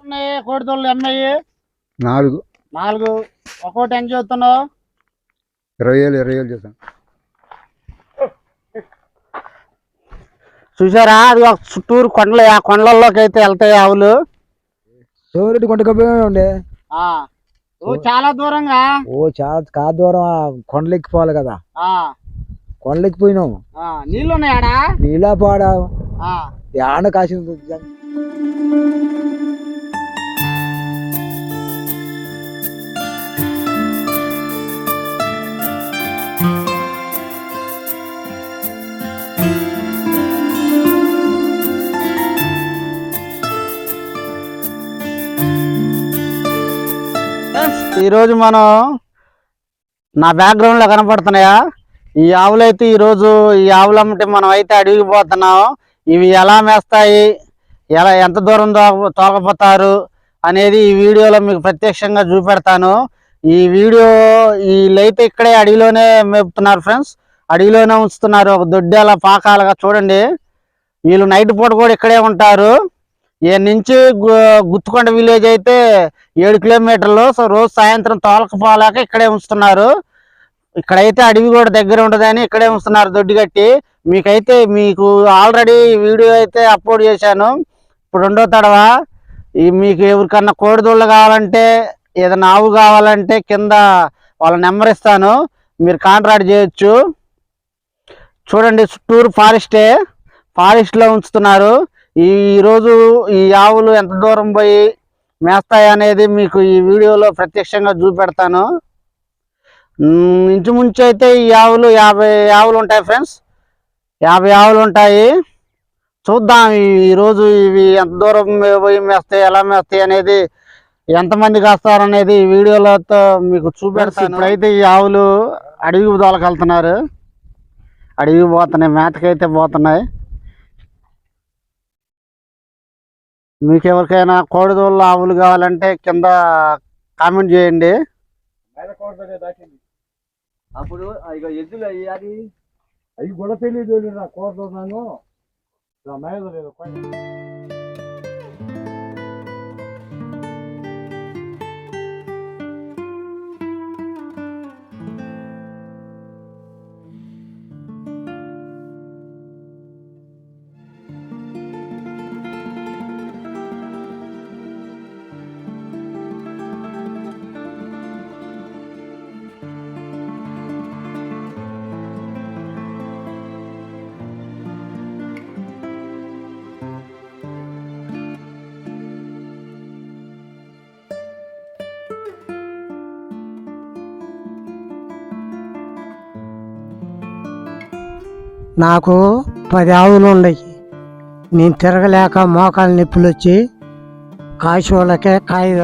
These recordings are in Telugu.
ఉన్నాయి కోడితోళ్ళు అమ్మాయి నాలుగు. నాలుగు. ఒక్కోటి ఎంత చూస్తున్నావు? ఇరవై వేలు ఇరవై వేలు చేశాను. చూసారా అది ఒక చుట్టూరు కొండలు. ఆ కొండలలోకి అయితే వెళ్తాయి ఆవులు. సోరెడ్డి కొండకపోయి ఉండే. ఆ. ఓ చాలా దూరంగా. ఓ చాలా కా దూరం. ఆ కొండలెక్కిపోవాలి కదా. ఆ. కొండలెక్కిపోయినాం ఆ నీళ్ళు ఉన్నాయాడా నీలా పాడా ఆ యాడ కాసింది ఈరోజు మనం నా బ్యాక్గ్రౌండ్లో కనపడుతున్నాయా? ఈ ఆవులు అయితే ఈరోజు ఈ ఆవులు అమ్మటి మనం అయితే అడవికి పోతున్నాం. ఇవి ఎలా మేస్తాయి? ఎలా ఎంత దూరం తోకపోతారు? అనేది ఈ వీడియోలో మీకు ప్రత్యక్షంగా చూపెడతాను. ఈ వీడియో వీళ్ళైతే ఇక్కడే అడవిలోనే మేపుతున్నారు ఫ్రెండ్స్. అడవిలోనే ఉంచుతున్నారు. ఒక దొడ్డేలా పాకాలుగా చూడండి. వీళ్ళు నైట్ పూట కూడా ఇక్కడే ఉంటారు. ఈ నుంచి గుత్తుకొండ విలేజ్ అయితే ఏడు కిలోమీటర్లు. సో రోజు సాయంత్రం తోలకపోలేక ఇక్కడే ఉంచుతున్నారు. ఇక్కడైతే అడవి కూడా దగ్గర ఉండదని ఇక్కడే ఉంచుతున్నారు దొడ్డి కట్టి. మీకైతే మీకు ఆల్రెడీ వీడియో అయితే అప్లోడ్ చేశాను. ఇప్పుడు రెండో తడవ. ఈ మీకు ఎవరికన్నా కోడిదూళ్ళు కావాలంటే ఏదైనా ఆవు కావాలంటే కింద వాళ్ళ నెంబర్ ఇస్తాను. మీరు కాంట్రాక్ట్ చేయొచ్చు. చూడండి చుట్టూరు ఫారెస్టే. ఫారెస్ట్లో ఉంచుతున్నారు. ఈ ఈ ఆవులు ఎంత దూరం పోయి మేస్తాయి అనేది మీకు ఈ వీడియోలో ప్రత్యక్షంగా చూపెడతాను. ఇంచుమించు అయితే ఈ ఆవులు యాభై ఆవులు ఉంటాయి ఫ్రెండ్స్. యాభై ఆవులు ఉంటాయి. చూద్దాం ఈ- ఈ రోజు ఇవి ఎంత దూరం పోయి మేస్తాయి ఎలా మేస్తాయి అనేది ఎంతమంది కాస్తారు అనేది ఈ వీడియోలతో మీకు చూపెడతాను. ఇప్పుడైతే ఈ ఆవులు అడవికి దోలకు వెళ్తున్నారు. అడవికి పోతున్నాయి మేతకైతే పోతున్నాయి. మీకు ఎవరికైనా కోడిదోళ్ళ ఆవులు కావాలంటే కింద కామెంట్ చేయండి. అప్పుడు ఇక ఎద్దులు అయ్యాది అవి కూడా తెలియదు కోరుతున్నాను లేదు నాకు పది ఆవులు ఉన్నాయి నేను తిరగలేక మోకాలు నొప్పులు వచ్చి కాశోళ్ళకే కాయ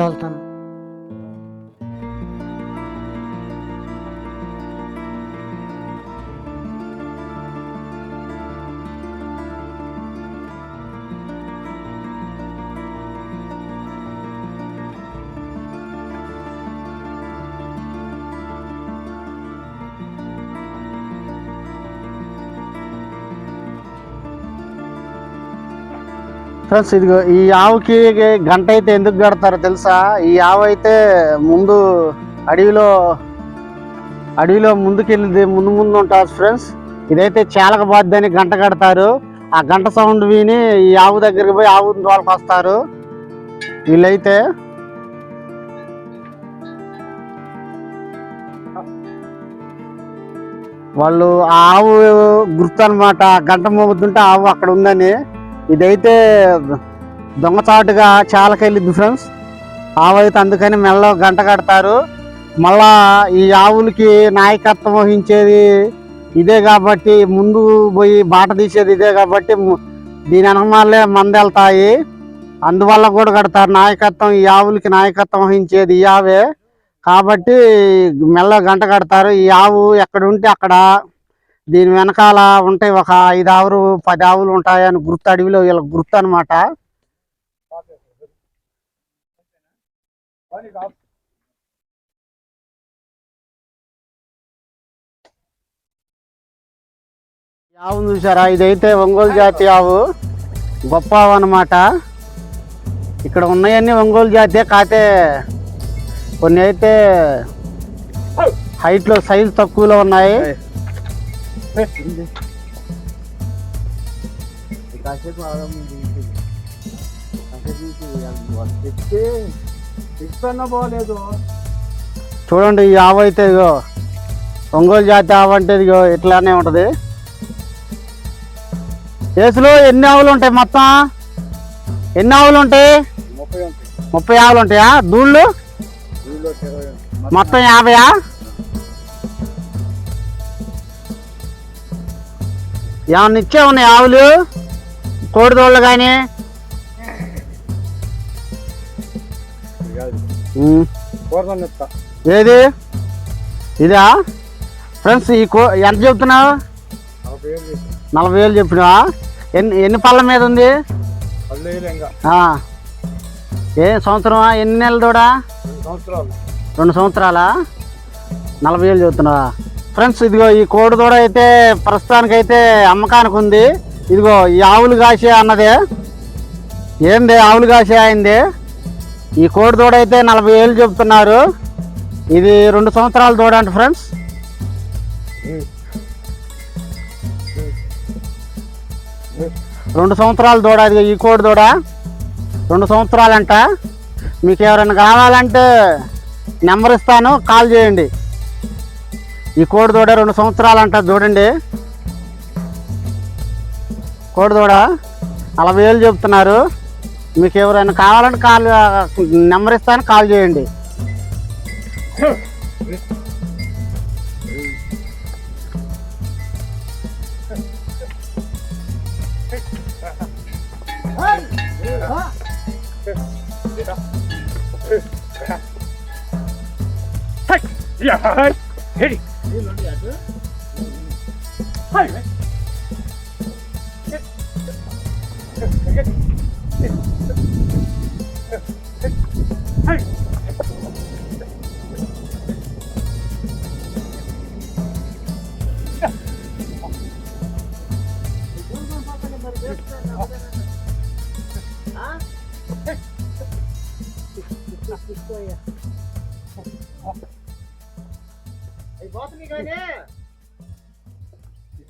ఫ్రెండ్స్ ఇదిగో ఈ ఆవుకి గంట అయితే ఎందుకు కడతారో తెలుసా? ఈ ఆవు అయితే ముందు అడవిలో అడవిలో ముందుకెళ్ళింది ముందు ముందు ఉంటుంది ఫ్రెండ్స్. ఇదైతే చాలక బాధ్యని గంట కడతారు. ఆ గంట సౌండ్ విని ఈ ఆవు దగ్గరికి పోయి ఆవు వాళ్ళకి వస్తారు. వీళ్ళైతే వాళ్ళు ఆ ఆవు గుర్తు అనమాట గంట మోగుతుంటే ఆవు అక్కడ ఉందని. ఇదైతే దొంగచాటుగా చాలకెళ్ళింది ఫ్రెండ్స్ ఆవు అయితే అందుకని మెల్ల గంట కడతారు. మళ్ళా ఈ ఆవులకి నాయకత్వం వహించేది ఇదే కాబట్టి ముందు పోయి బాట తీసేది ఇదే కాబట్టి దీని దీని అనమాలే మందెళ్తాయి. అందువల్ల కూడా కడతారు. నాయకత్వం ఈ ఆవులకి నాయకత్వం వహించేది ఈ ఆవే. కాబట్టి మెల్ల గంట కడతారు. ఈ ఆవు ఎక్కడుంటే అక్కడ దీని వెనకాల ఉంటాయి ఒక ఐదు ఆవులు పది ఆవులు ఉంటాయని గుర్తు అడవిలో వీళ్ళకి గుర్తు అనమాట ఆవు చూసారా? ఇదైతే ఒంగోలు జాతి ఆవు. గొప్ప ఆవు అన్నమాట. ఇక్కడ ఉన్నాయన్నీ ఒంగోలు జాతి కాతే కొన్ని అయితే హైట్లో సైజు తక్కువలో ఉన్నాయి. కాసేపు చెప్తే పోలేదు చూడండి ఈ ఆవు అయితే ఇగో ఒంగోలు జాతి ఆవు అంటే ఇగో ఇట్లానే ఉంటుంది. ఏసులో ఎన్ని ఆవులు ఉంటాయి మొత్తం? ఎన్ని ఆవులు ఉంటాయి? ముప్పై ఆవులు ఉంటాయా? దూళ్ళు? మొత్తం యాభయా? ఏమన్నా ఇచ్చే ఉన్నాయి ఆవులు? కోడిదోళ్ళు కానీ ఏది? ఇదా? ఫ్రెండ్స్ ఈ కో ఎంత చెప్తున్నావు? నలభై వేలు చెప్పినావా? ఎన్ని ఎన్ని పళ్ళ మీద ఉంది. ఏ సంవత్సరమా? ఎన్ని నెలలు దూడా? రెండు సంవత్సరాలు. నలభై వేలు చెబుతున్నావా ఫ్రెండ్స్ ఇదిగో ఈ కోడి దూడ అయితే ప్రస్తుతానికైతే అమ్మకానికి ఉంది ఇదిగో ఈ ఆవులు కాసే అన్నదే. ఏంది ఆవులు కాసే అయింది? ఈ కోడి దూడ అయితే నలభై వేలు చెప్తున్నారు ఇది రెండు సంవత్సరాల దూడ అంట ఫ్రెండ్స్. రెండు సంవత్సరాల దూడ అది ఈ కోడి దూడ రెండు సంవత్సరాలంట. మీకు ఎవరైనా కావాలంటే నెంబర్ ఇస్తాను కాల్ చేయండి. ఈ కోడి దూడ రెండు సంవత్సరాలంట చూడండి. కోడి దూడ నలభై వేలు చెప్తున్నారు మీకు ఎవరైనా కావాలంటే కాల్ నెంబర్ ఇస్తాను కాల్ చేయండి. Ai, vai. Né? Aí volta me ganhar.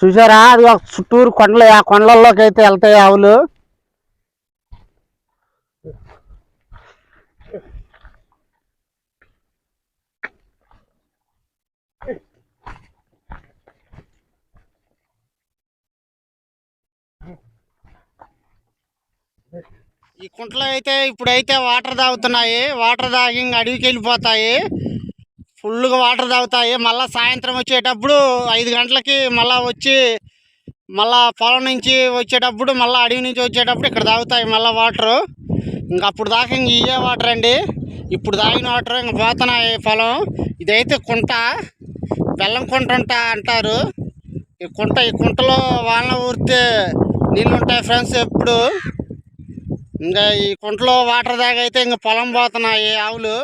చూసారా అది ఒక చుట్టూరు కొండలు ఆ కొండల్లోకి అయితే వెళ్తాయి ఆవులు. ఈ కుంటలో అయితే ఇప్పుడైతే వాటర్ తాగుతున్నాయి. వాటర్ తాగి అడవికి వెళ్ళిపోతాయి. ఫుల్గా వాటర్ తాగుతాయి. మళ్ళీ సాయంత్రం వచ్చేటప్పుడు ఐదు గంటలకి మళ్ళీ వచ్చి మళ్ళా పొలం నుంచి వచ్చేటప్పుడు మళ్ళీ అడవి నుంచి వచ్చేటప్పుడు ఇక్కడ తాగుతాయి మళ్ళీ వాటరు. ఇంక అప్పుడు దాకా ఇంక ఇవే వాటర్ అండి. ఇప్పుడు తాగిన వాటర్ ఇంక పోతున్నాయి పొలం. ఇదైతే కుంట. బెల్లం కుంట ఉంట అంటారు. ఈ కుంట ఈ కుంటలో వాన ఊరితే నీళ్ళు ఉంటాయి ఫ్రెండ్స్ ఎప్పుడు. ఇంకా ఈ కుంటలో వాటర్ తాగైతే ఇంక పొలం పోతున్నాయి ఆవులు.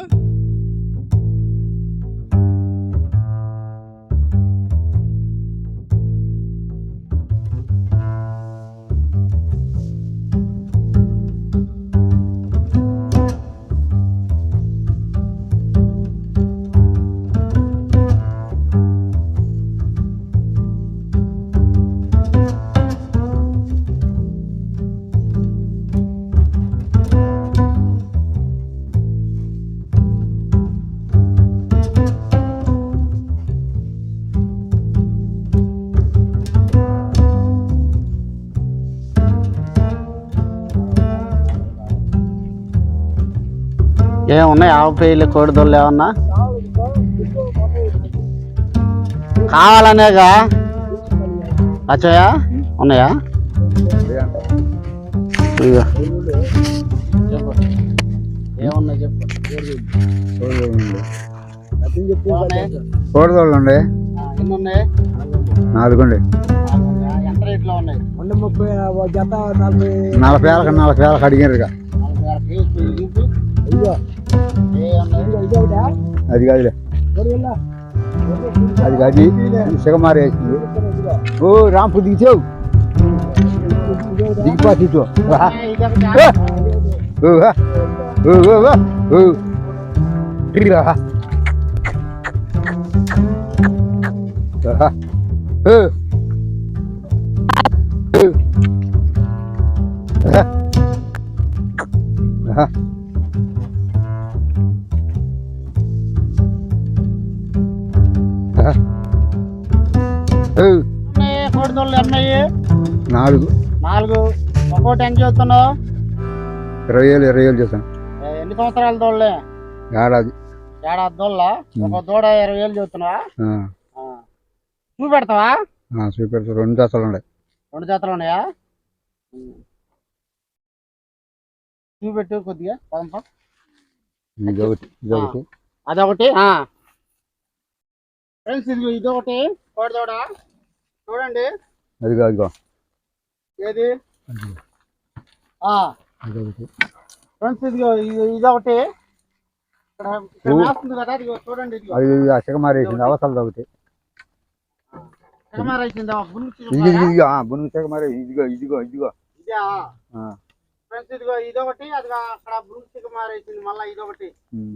ఏమున్నాయి? ఆవు పేర్లు కోడిదొల్లు ఏమన్నా? కావాలనేగా? వచ్చాయా ఉన్నాయా? ఏమున్నాయి చెప్పు? ఏమున్నాయి? కోడదోళ్ళు ఉండే ఆ, ఎన్ని ఉన్నాయి నాలుగు ఉండే ఎంత రేట్లో ఉన్నాయి? రెండు ముప్పై ఓ జత నలభై. నలభై వేలకు నలభై వేలకు అడిగారు అది కాదులే ఎవరు వెళ్ళా? అది అది సిగమారి వేసింది ఓ రాంపు దిగిచావు దిగిపోతే ఇటు రా. ఒక్కోటి ఎంత చూస్తున్నావు? ఇరవై వేలు ఇరవై వేలు చేశాను. ఏ, ఎన్ని సంవత్సరాల దోళ్ళే ఏడాది. ఏడాది దోళ్ళ ఒక దూడ ఇరవై వేలు చూస్తున్నావా? ఆ, ఆ. నువ్వు పెడతావా ఆ, చూపెడతా. రెండు దశలు ఉన్నాయి. రెండు జాతలు ఉన్నాయా? చూపెట్టు కొద్దిగా. పదంప అదొకటి ఫ్రెండ్స్ ఇది ఇదొకటి కోడి దూడ. చూడండి. అది ఇదిగో. ఏది? ఆ. అది ఒకటి ఫ్రెండ్స్ ఇది- ఇదొకటి. చూడండి అది అచ్చకమారి వేసింది అవసరం ఒకటి ఇదిగో బునుగు ఇదిగో ఇదిగో ఫ్రెండ్స్ ఇదిగో ఇదొకటి అది అక్కడ మళ్ళీ ఇదొకటి.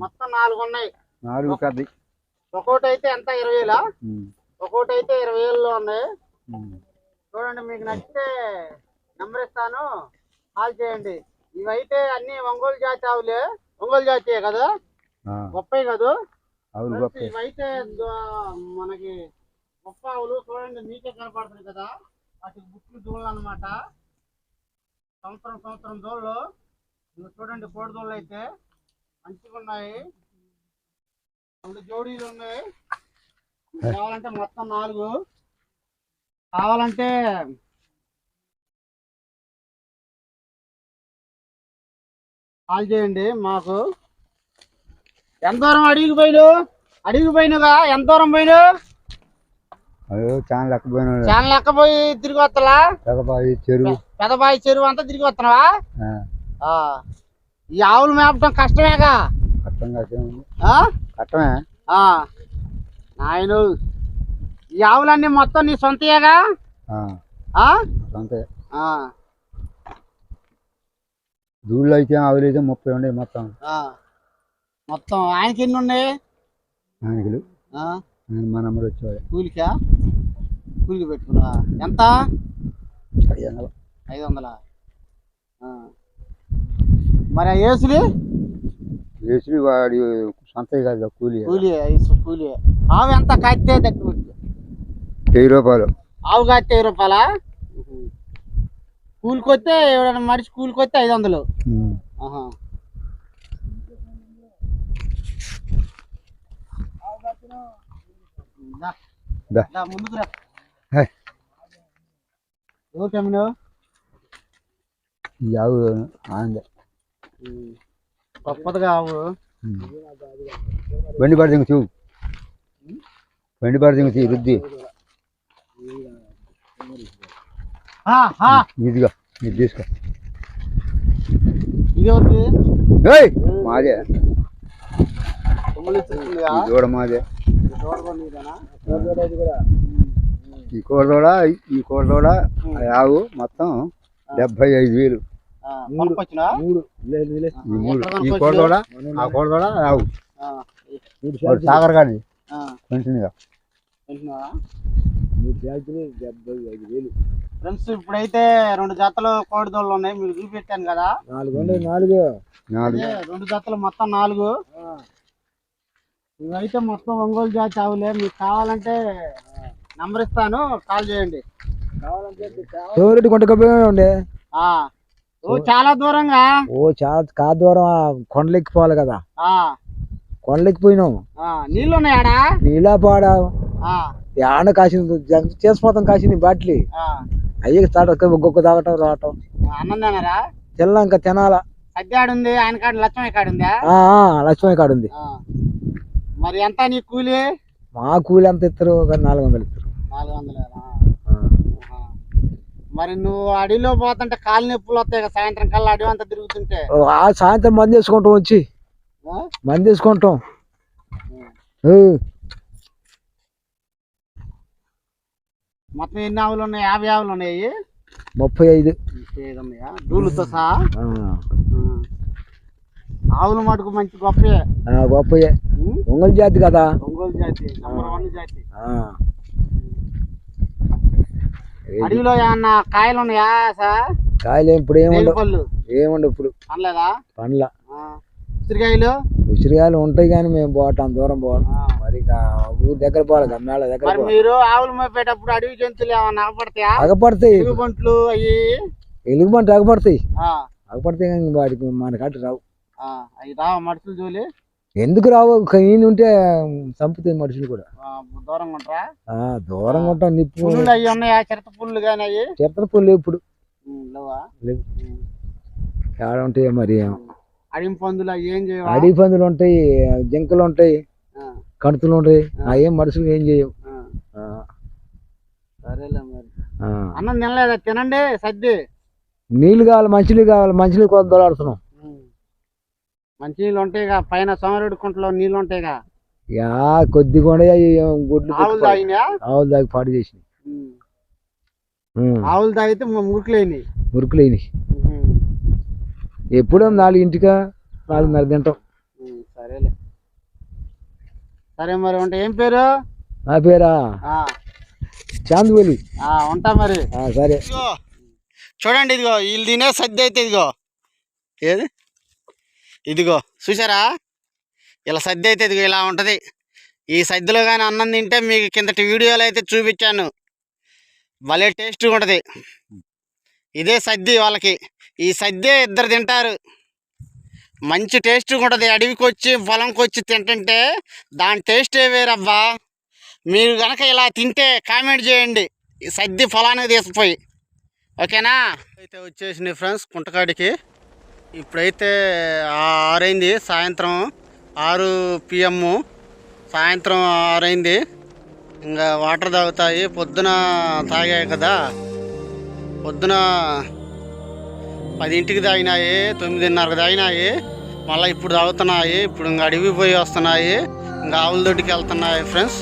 మొత్తం నాలుగు ఉన్నాయి నాలుగు పెద్ద ఒక్కోటి అయితే ఎంత? ఇరవై వేలా ఒక్కోటి అయితే ఇరవై వేలలో ఉన్నాయి. చూడండి మీకు నచ్చితే నెంబర్ ఇస్తాను. కాల్ చేయండి. ఇవైతే అన్ని ఒంగోలు జాతి ఆవులే. ఒంగోలు జాతి కదా? గొప్పవి కాదు? ఇవైతే మనకి గొప్ప ఆవులు చూడండి మీకే కనపడుతుంది కదా? వాటికి బుట్లు దూళ్ళు అనమాట సంవత్సరం సంవత్సరం దూళ్ళు. చూడండి కోడి దూళ్ళు అయితే. మంచిగా ఉన్నాయి. రెండు జోడీలు ఉన్నాయి. కావాలంటే మొత్తం నాలుగు. కావాలంటే కాల్ చేయండి మాకు. ఎంత దూరం అడిగి పోయిను అడిగి పోయినగా? ఎంత దూరం పోయిను అయ్యో చాలా లెక్కపోయిన చాలా లెక్క పోయి తిరిగి వస్తలా? పెదబాయి చెరువు. పెదబాయి చెరువు అంతా తిరిగి వస్తున్నావా. ఈ ఆవులు మేపడం కష్టమేగా? కష్టం? కష్టమే. ఆ. నాయను ఈ ఆవులన్నీ మొత్తం నీ సొంతయేగా? ఆ. దూళ్ళు అయితే ఆవులు అయితే ముప్పై ఉండే మొత్తం. మొత్తం ఆయనకి ఎన్ని ఉన్నాయి? నాయకులు ఆ? మా నెంబర్ వచ్చేవాడు. కూలికా? కూలికి పెట్టుకున్నా. ఎంత? ఐదు వందలు ఐదు వందల మరి ఏసులు వేసి వాడి సొంత కాదు కూలి. కూలి ఐసు కూలి. ఆవు ఎంత కత్తే దగ్గర వెయ్యి రూపాయలు. ఆవు కత్తే వెయ్యి రూపాయలా? కూలికి వస్తే ఎవడైనా మనిషి కూలికి వస్తే ఐదు వందలు. ఎవరు కమ్మిను చూ. బండి పడితే చూ రుద్ది ఆ, ఆ, ఇదిగో ఇది తీసుకో. ఇది మాదే. దూడ మాదే? ఈ కోడదోడ ఈ కోడదోడ ఆ ఆవు మొత్తం డెబ్బై ఐదు వేలు. ఈ? కోడదోడ? ఆ మూడు వాడు సాగర్ కానీ. జాతులు డెబ్బై ఐదు వేలు. ఫ్రెండ్స్ ఇప్పుడైతే రెండు జతలు కోడిదోళ్ళు ఉన్నాయి. మీకు చూపెట్టాను కదా. నాలుగు నాలుగు. రెండు జతలు మొత్తం నాలుగు. ఇవైతే మొత్తం ఒంగోలు జాతి ఆవులే. మీకు కావాలంటే నంబర్ ఇస్తాను. కాల్ చేయండి. కొంట ఆ. ఓ చాలా దూరంగా. ఓ చాలా కా దూరం కొండలెక్కిపోవాలి కదా. ఆ. కొండలెక్కిపోయినాం. ఆ నీళ్ళు ఉన్నాయాడా? నీలా పాడా. ఆ. ఆడ కాసింది? జంక్ చేసిపోతాం కాసింది బాట్లి. అయ్యి తాట ఒక్కొక్క తాగటం రావటం. అన్నం తినరా తిన్నా ఇంకా తినాలా. సద్యాడు ఉంది ఆయన కాడ లక్ష్మయ్య కాడ ఉందా? ఆ, ఆ, లక్ష్మీ కాడ ఉంది. మరి ఎంత నీ కూలి? మా కూలి ఎంత ఇస్తారు నాలుగు వందలు ఇస్తారు నాలుగు. మరి నువ్వు అడవిలో పోతుంటే కాలు నొప్పులు వస్తాయి కదా సాయంత్రం కల్లా అడవి అంతా తిరుగుతుంటే? ఆ సాయంత్రం మంది వేసుకుంటాం వచ్చి? మంది వేసుకుంటాం మొత్తం ఎన్ని ఆవులు ఉన్నాయి? యాభై ఆవులు ఉన్నాయి. ముప్పై ఐదు. ముప్పై ఐదు ఉన్నాయా? దూలుతో సహా. ఆవులు మటుకు మంచి గొప్పయే. ఉం? ఒంగోలు జాతి కదా? ఒంగోలు జాతి. నంబర్ వన్ జాతి. అడవిలో ఏమన్నా కాయలు ఉన్నాయా సార్? కాయలు ఇప్పుడు ఏముండవు. ఏముండవు ఇప్పుడు. అనలేదా పండ్ల. ఉసిరికాయలు? ఉసిరికాయలు ఉంటాయి కానీ మేము పోవటం దూరం పోవాలి. మరి ఊరు దగ్గర పోవాలి మేళ దగ్గర మరి ఆవులు మోపేటప్పుడు అడవి జంతువులు ఏమన్నా అగపడతాయా అగపడతాయి బంట్లు అయ్యి? ఎలుగుబంటి అగపడతాయి ఆ, అగపడతాయి కానీ వాటికి మన కాటి రావు. ఆ, అవి రావా మనుషులు జోలి? ఎందుకు రావు? ఈయన ఉంటే చంపుతాయి మనుషులు కూడా. దూరంగా ఉంటారా? ఆ దూరంగా ఉంటాం నిప్పు. అవి ఉన్నాయా? చిరత పుల్లు కానీ అవి పుల్లు ఇప్పుడు. లేవా? లేవు. ఏడ ఉంటాయి మరి అడివి పందులు అవి ఏం చేయవా? అడవి పందులు ఉంటాయి జింకలు ఉంటాయి కణుతులు ఉంటాయి ఆ. ఏం మనుషులు ఏం చేయవు. సరేలే మరి. అన్నం తినలేదా? తినండి సర్ది. నీళ్ళు కావాలి మంచినీళ్ళు కావాలి మంచినీళ్ళు దొలాడుతున్నాం ఉం. మంచి నీళ్ళు ఉంటాయిగా పైన సోమరెడ్డి కుంటలో నీళ్ళు ఉంటాయిగా యా కొద్ది కూడా గుడ్లు ఆవులు తాగినా ఆవులు దాకా పాడు చేసి ఆవులు తాగితే మురుకులేని మురుకులేని ఎప్పుడో నాలుగింటికా నాలుగున్నర తింటాం. సరేలే. సరే మరి ఉంటా ఏం పేరు? నా పేరా? ఆ, చాందువలి. ఆ, ఉంటా మరి. ఆ, సరే. చూడండి ఇదిగో వీళ్ళు తినే సద్ది అయితే ఇదిగో. ఏది? ఇదిగో చూసారా ఇలా సద్ది అయితే ఇదిగో ఇలా ఉంటుంది. ఈ సద్దిలో కానీ అన్నం తింటే మీకు కిందటి వీడియోలో అయితే చూపించాను. భలే టేస్ట్గా ఉంటుంది. ఇదే సద్ది వాళ్ళకి. ఈ సద్దే ఇద్దరు తింటారు. మంచి టేస్ట్గా ఉంటుంది. అడవికి వచ్చి పొలంకి వచ్చి తింటుంటే దాని టేస్టే వేరబ్బా. మీరు కనుక ఇలా తింటే కామెంట్ చేయండి. ఈ సద్ది పొలానికి తీసుకుపోయి. ఓకేనా? అయితే వచ్చేసింది ఫ్రెండ్స్ కుంటకాడికి. ఇప్పుడైతే ఆరైంది. సాయంత్రం ఆరు పిఎమ్ సాయంత్రం ఆరైంది. ఇంకా వాటర్ తాగుతాయి. పొద్దున తాగాయి కదా. పొద్దున పదింటికి తాగినాయి తొమ్మిదిన్నరకు తాగినాయి మళ్ళీ ఇప్పుడు తాగుతున్నాయి ఇప్పుడు ఇంకా అడవి పోయి వస్తున్నాయి ఇంకా ఆవుల దొడ్డికి వెళ్తున్నాయి ఫ్రెండ్స్.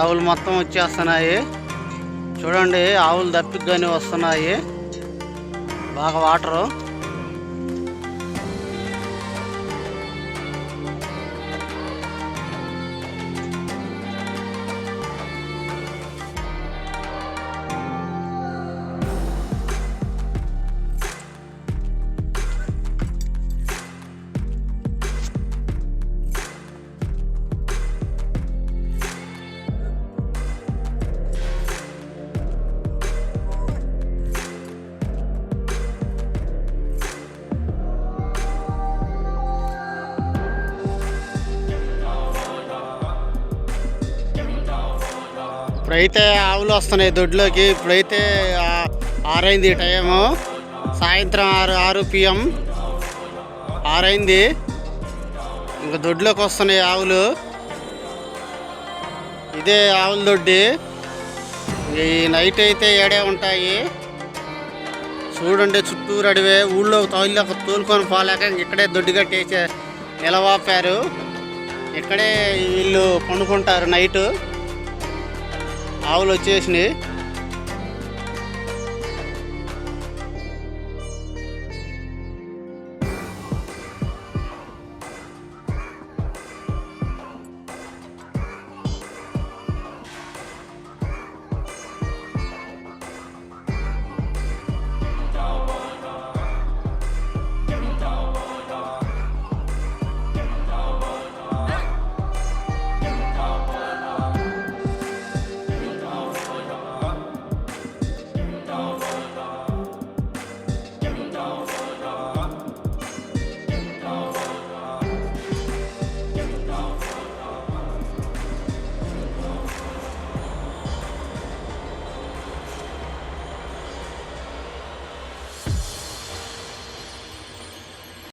ఆవులు మొత్తం వచ్చేస్తున్నాయి. చూడండి ఆవులు దప్పిగ్గానే వస్తున్నాయి. బాగా వాటరు. ఇప్పుడైతే ఆవులు వస్తున్నాయి దొడ్లోకి. ఇప్పుడైతే ఆరైంది టైము. సాయంత్రం ఆరు ఆరు పిఎం. ఆరైంది. ఇంకా దొడ్లోకి వస్తున్నాయి ఆవులు. ఇదే ఆవుల దొడ్డి. ఈ నైట్ అయితే ఏడే ఉంటాయి. చూడండి చుట్టూరు అడివే. ఊళ్ళో తోలిలోకి తోలుకొని పోలేక ఇక్కడే దొడ్డి కట్టేసి నిలవాపారు. ఇక్కడే వీళ్ళు పండుకుంటారు నైటు. ఆవులు వచ్చేసినాయి.